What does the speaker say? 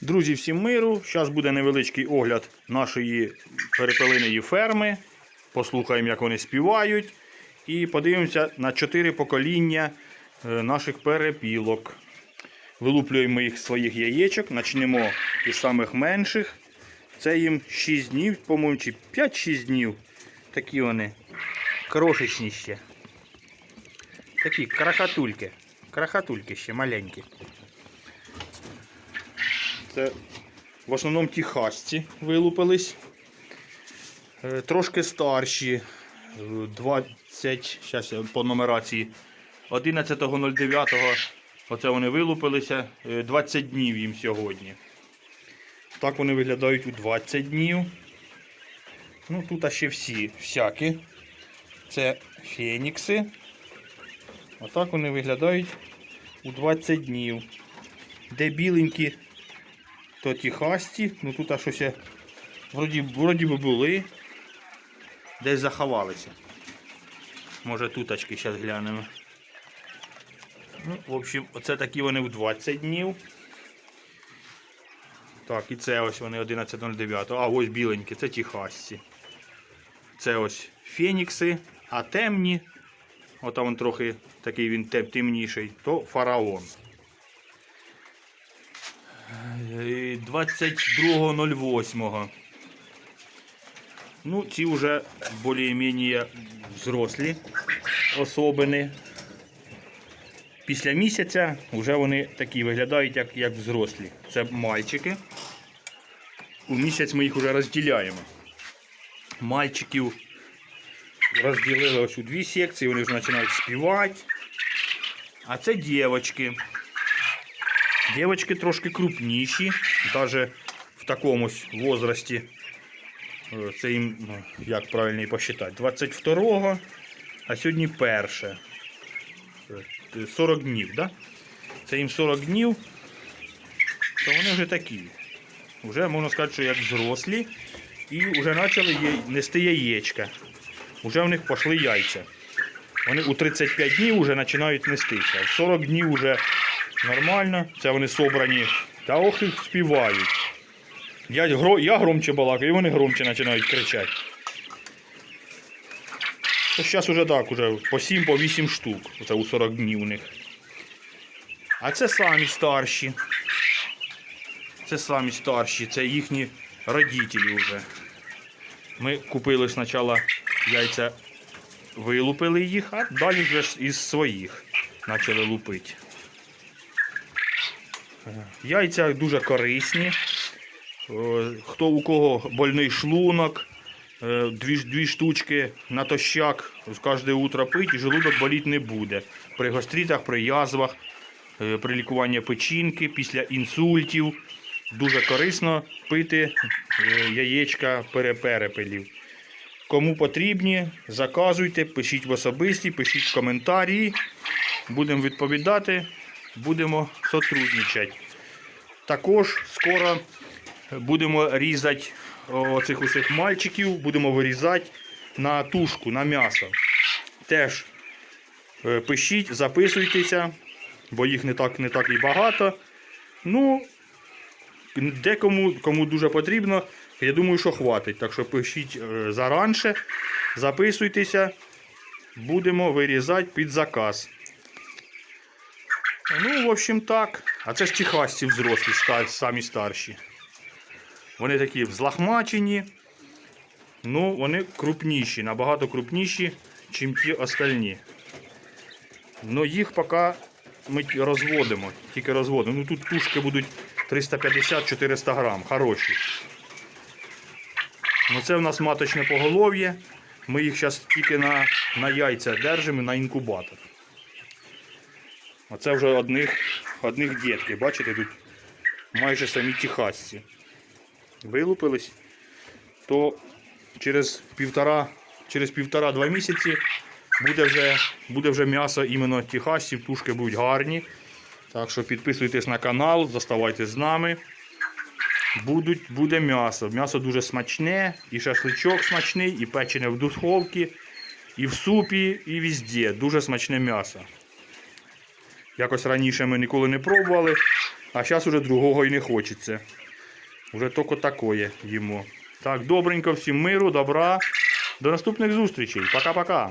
Друзі, всім миру. Зараз буде невеличкий огляд нашої перепелиної ферми. Послухаємо, як вони співають. І подивимося на чотири покоління е, наших перепілок. Вилуплюємо їх з своїх яєчок. Почнемо із самих менших. Це їм 6 днів, по-моєму, чи 5-6 днів. Такі вони крошечні ще. Такі крахатульки. Крахатульки ще маленькі. Це в основному техасці вилупились. Е, Трошки старші. е, 20, зараз я по нумерації. 11.09. Оце вони вилупилися. е, 20 днів їм сьогодні. Так вони виглядають у 20 днів. Ну, тут ще всі всякі. Це фенікси. Отак вони виглядають у 20 днів. Де біленькі, то тихасті. Ну тут а щось вроді, вроді би були. Десь заховалися. Може туточки зараз глянемо. Ну, в общем, оце такі вони у 20 днів. Так, і це ось вони 11.09. А ось біленькі, це тихасці. Це ось фенікси, а темні. Ота він трохи такий він темніший, то фараон. Е, 22.08. Ну, ці вже більш-менш взрослі особини. Після місяця вже вони такі виглядають, як, як взрослі. Це мальчики. У місяць ми їх вже розділяємо. Мальчиків розділили ось у дві секції, вони вже починають співати. А це дівчатки. Дівчатки трошки крупніші, навіть в такому возрасті. Е, Це їм, ну, як правильно і посчитати, 22-го, а сьогодні перше. Е, 40 днів, да? Це їм 40 днів, то вони вже такі. Вже можна сказати, що як взрослі. І вже почали нести яєчка. Уже в них пішли яйця. Вони у 35 днів вже починають нестися. В 40 днів вже нормально. Це вони собрані. Та ох їх співають. Я, я громче балакаю, і вони громче починають кричати. Зараз уже так, уже по 7 по 8 штук. Це у 40 днів у них. А це самі старші. Це самі старші, це їхні родителі вже. Ми купили спочатку яйця, вилупили їх, а далі вже із своїх почали лупити. Яйця дуже корисні. Е, Хто у кого больний шлунок, е, дві, дві штучки натощак кожне утро пить і желудок боліти не буде. При гастритах, при язвах, е, при лікуванні печінки, після інсультів. Дуже корисно пити яєчка переперепелів. Кому потрібні, заказуйте, пишіть в особисті, пишіть в коментарі. Будемо відповідати, будемо сотрудничати. Також скоро будемо різати оцих усіх мальчиків, будемо вирізати на тушку, на м'ясо. Теж е, пишіть, записуйтеся, бо їх не так, не так і багато. Ну, декому кому дуже потрібно, я думаю, що хватить. Так що пишіть е, заранше, записуйтеся, будемо вирізати під заказ. Ну, в общем, так. А це ж техасці взрослі, самі старші. Вони такі взлахмачені. Ну, вони крупніші, набагато крупніші, ніж ті остальні. Ну, їх поки ми розводимо, тільки розводимо. Ну тут тушки будуть 350-400 грам, хороші. Ну це в нас маточне поголов'я. Ми їх зараз тільки на, на яйця держимо на інкубатор. Оце вже одних, одних дітки. Бачите, тут майже самі техасці. Вилупились, то через півтора, через півтора-два місяці буде вже, буде вже м'ясо іменно техасців, тушки будуть гарні. Так що підписуйтесь на канал, заставайтесь з нами. Будуть, буде м'ясо. М'ясо дуже смачне, і шашличок смачний, і печене в духовці, і в супі, і везде. Дуже смачне м'ясо. Якось раніше ми ніколи не пробували, А зараз уже другого і не хочеться. Уже тільки такое їмо. Так, добренько всім миру, добра. До наступних зустрічей. Пока-пока.